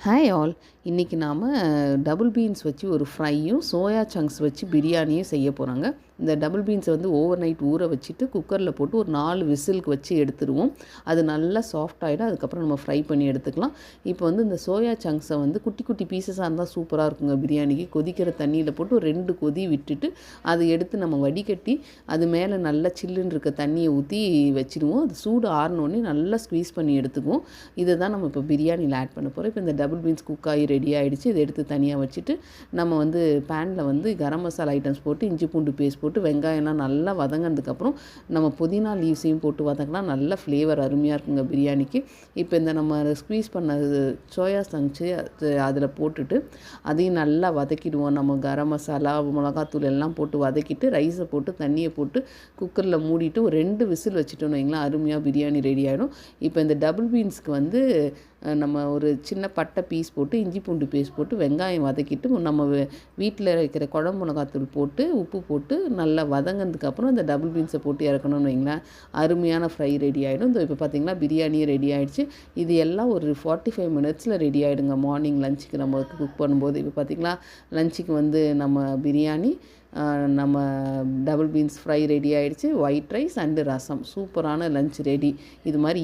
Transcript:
Hi all இன்றைக்கி நாம் double beans வச்சு ஒரு ஃப்ரையும் சோயா சங்க்ஸ் வச்சு பிரியாணியும் செய்ய போகிறாங்க இந்த டபுள் பீன்ஸை வந்து ஓவர் நைட் ஊற வச்சுட்டு குக்கரில் போட்டு ஒரு நாலு விசிலுக்கு வச்சு எடுத்துருவோம். அது நல்லா சாஃப்ட் ஆகிடும் அதுக்கப்புறம் நம்ம ஃப்ரை பண்ணி எடுத்துக்கலாம். இப்போ வந்து இந்த சோயா சங்க்ஸை வந்து குட்டி குட்டி பீசஸாக இருந்தால் சூப்பராக இருக்குங்க பிரியாணிக்கு. கொதிக்கிற தண்ணியில் போட்டு ஒரு ரெண்டு கொதி விட்டுட்டு அதை எடுத்து நம்ம வடிகட்டி அது மேலே நல்லா சில்லுன்னு இருக்க தண்ணியை ஊற்றி வச்சுடுவோம் அது சூடு ஆறினோடனே நல்லா ஸ்க்வீஸ் பண்ணி எடுத்துக்குவோம். இதை தான் நம்ம இப்போ பிரியாணியில் ஆட் பண்ண போகிறோம் இப்போ இந்த டபுள் பீன்ஸ் குக் ஆகி ரெடி ஆகிடுச்சு இதை எடுத்து தனியாக வச்சுட்டு நம்ம வந்து பேனில் வந்து கரம் மசாலா ஐட்டம்ஸ் போட்டு இஞ்சி பூண்டு பேஸ்ட் போட்டு போட்டு வெங்காயம்லாம் நல்லா வதங்கினதுக்கப்புறம் நம்ம புதினா லீவ்ஸையும் போட்டு வதங்கினா நல்ல ஃப்ளேவர் அருமையாக இருக்குங்க பிரியாணிக்கு. இப்போ இந்த நம்ம ஸ்க்வீஸ் பண்ண சோயா சங்க்ஸு அதில் போட்டுட்டு அதையும் நல்லா வதக்கிடுவோம். நம்ம கரம் மசாலா மிளகாத்தூள் எல்லாம் போட்டு வதக்கிட்டு ரைஸை போட்டு தண்ணியை போட்டு குக்கரில் மூடிட்டு ஒரு ரெண்டு விசில் வச்சுட்டோம் வைங்களேன் அருமையாக பிரியாணி ரெடி ஆகிடும் இப்போ இந்த டபுள் பீன்ஸ்க்கு வந்து நம்ம ஒரு சின்ன பட்டை பீஸ் போட்டு இஞ்சி பூண்டு பேஸ்ட் போட்டு வெங்காயம் வதக்கிட்டு நம்ம வீட்டில் இருக்கிற குழம்பு மிளகாத்தூள் போட்டு உப்பு போட்டு நல்லா வதங்கினதுக்கப்புறம் இந்த டபுள் பீன்ஸை போட்டு இறக்கணும்னு வைங்களேன். அருமையான ஃப்ரை ரெடி ஆகிடும் இந்த இப்போ பார்த்திங்கன்னா பிரியாணியும் ரெடி ஆகிடுச்சு இது எல்லாம் ஒரு ஃபார்ட்டி ஃபைவ் மினிட்ஸில் ரெடி ஆகிடுங்க மார்னிங் லஞ்சுக்கு நம்ம குக் பண்ணும்போது. இப்போ பார்த்திங்களா லஞ்சுக்கு வந்து நம்ம பிரியாணி நம்ம டபுள் பீன்ஸ் ஃப்ரை ரெடி ஆகிடுச்சு ஒயிட் ரைஸ் அண்டு ரசம். சூப்பரான லஞ்ச் ரெடி இது மாதிரி